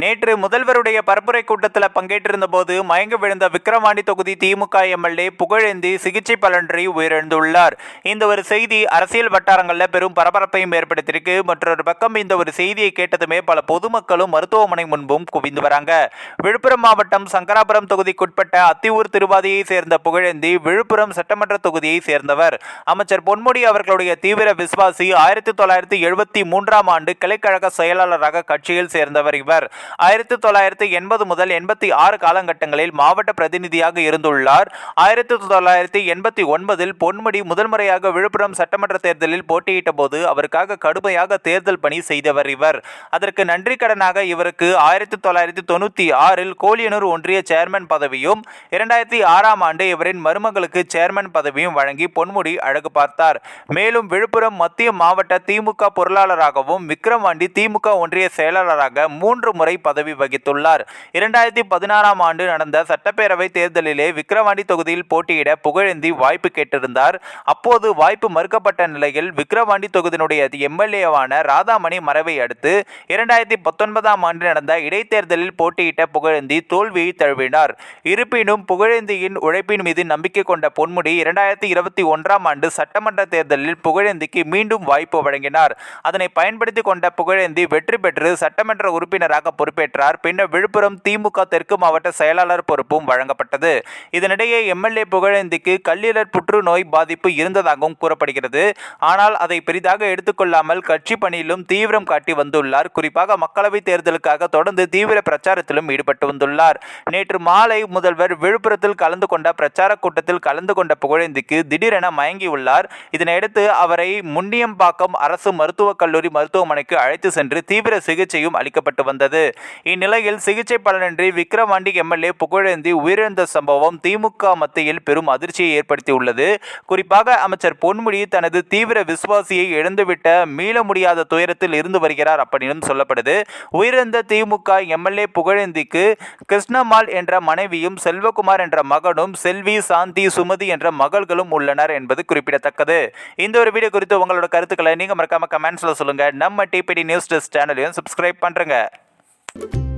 நேற்று முதல்வருடைய பரப்புரை கூட்டத்தில் பங்கேற்றிருந்த போது மயங்க விழுந்த விக்கிரவாண்டி தொகுதி திமுக எம்எல்ஏ புகழேந்தி சிகிச்சை பலன்றி உயிரிழந்துள்ளார். இந்த ஒரு செய்தி அரசியல் வட்டாரங்களில் பெரும் பரபரப்பையும் ஏற்படுத்தியிருக்கு. மற்றொரு பக்கம் இந்த ஒரு செய்தியை கேட்டதுமே பல பொதுமக்களும் மருத்துவமனை முன்பும் குவிந்து வராங்க. விழுப்புரம் மாவட்டம் சங்கராபுரம் தொகுதிக்குட்பட்ட அத்தியூர் திருவாதியை சேர்ந்த புகழேந்தி விழுப்புரம் சட்டமன்ற தொகுதியை சேர்ந்தவர். அமைச்சர் பொன்முடி அவர்களுடைய தீவிர விசுவாசி ஆயிரத்தி தொள்ளாயிரத்தி எழுபத்தி மூன்றாம் ஆண்டு கிளைக்கழக செயலாளராக கட்சியில் சேர்ந்தவர் இவர். ஆயிரத்தி தொள்ளாயிரத்தி எண்பது முதல் எண்பத்தி ஆறு காலகட்டங்களில் மாவட்ட பிரதிநிதியாக இருந்துள்ளார். ஆயிரத்தி தொள்ளாயிரத்தி எண்பத்தி ஒன்பதில் பொன்முடி முதல் முறையாக விழுப்புரம் சட்டமன்ற தேர்தலில் போட்டியிட்ட போது அவருக்காக கடுமையாக தேர்தல் பணி செய்தவர் இவர். அதற்கு நன்றி கடனாக இவருக்கு ஆயிரத்தி தொள்ளாயிரத்தி தொண்ணூற்றி ஆறில் கோலியனூர் ஒன்றிய சேர்மன் பதவியும் இரண்டாயிரத்தி ஆறாம் ஆண்டு இவரின் மருமகளுக்கு சேர்மன் பதவியும் வழங்கி பொன்முடி அழகு பார்த்தார். மேலும் விழுப்புரம் மத்திய மாவட்ட திமுக பொருளாளராகவும் விக்கிரவாண்டி திமுக ஒன்றிய செயலாளராக மூன்று முறை பதவி வகித்துள்ளார். இரண்டாயிரத்தி பதினாறாம் ஆண்டு நடந்த சட்டப்பேரவை தேர்தலிலே விக்கிரவாண்டி தொகுதியில் போட்டியிட புகழேந்தி வாய்ப்பு கேட்டிருந்தார். அப்போது வாய்ப்பு மறுக்கப்பட்ட நிலையில் விக்கிரவாண்டி தொகுதியினுடைய எம்எல்ஏவான ராதாமணி மறைவை அடுத்து இரண்டாயிரத்தி பத்தொன்பதாம் ஆண்டு நடந்த இடைத்தேர்தலில் போட்டியிட்ட புகழேந்தி தோல்வியை தழுவினார். இருப்பினும் புகழேந்தியின் உழைப்பின் மீது நம்பிக்கை கொண்ட பொன்முடி இரண்டாயிரத்தி இருபத்தி ஒன்றாம் ஆண்டு சட்டமன்ற தேர்தலில் புகழேந்திக்கு மீண்டும் வாய்ப்பு வழங்கினார். அதனை பயன்படுத்தி கொண்ட புகழேந்தி வெற்றி பெற்று சட்டமன்ற உறுப்பினராக பொறுப்பேற்றார். பின்னர் விழுப்புரம் திமுக தெற்கு மாவட்ட செயலாளர் பொறுப்பும் வழங்கப்பட்டது. இதனிடையே எம்எல்ஏ புகழேந்திக்கு கல்லீரல் புற்றுநோய் பாதிப்பு இருந்ததாகவும் கூறப்படுகிறது. ஆனால் அதை பெரிதாக எடுத்துக்கொள்ளாமல் கட்சி பணியிலும் தீவிரம் காட்டி வந்துள்ளார். குறிப்பாக மக்களவைத் தேர்தலுக்காக தொடர்ந்து தீவிர பிரச்சாரத்திலும் ஈடுபட்டு வந்துள்ளார். நேற்று மாலை முதல்வர் விழுப்புரத்தில் கலந்து கொண்ட பிரச்சார கூட்டத்தில் கலந்து கொண்ட புகழேந்திக்கு திடீரென மயங்கியுள்ளார் இதனையடுத்து அவரை முண்டியம்பாக்கம் அரசு மருத்துவக் கல்லூரி மருத்துவமனைக்கு அழைத்து சென்று தீவிர சிகிச்சையும் அளிக்கப்பட்டு வந்தது. இந்நிலையில் சிகிச்சை பலனின்றி விக்கிரவாண்டி எம்எல்ஏ புகழேந்தி உயிரிழந்த சம்பவம் திமுக மத்தியில் பெரும் அதிர்ச்சியை ஏற்படுத்தியுள்ளது. குறிப்பாக அமைச்சர் பொன்முடி தனது தீவிர விசுவாசியை இழந்துவிட்ட மீள முடியாத துயரத்தில் இருந்து வருகிறார் அப்படின்னு சொல்லப்படுது. உயிரிழந்த திமுக எம்எல்ஏ புகழேந்திக்கு கிருஷ்ணம்மாள் என்ற மனைவியும் செல்வகுமார் என்ற மகனும் செல்வி சாந்தி சுமதி என்ற மகள்களும் உள்ளனர் என்பது குறிப்பிடத்தக்கது. இந்த ஒரு வீடியோ குறித்து உங்களோட கருத்துக்களை நீங்க மறக்காம கமெண்ட்ஸ்ல சொல்லுங்க. நம்ம டிபிடி நியூஸ் டெஸ்ட் சேனலையும் சப்ஸ்கிரைப் you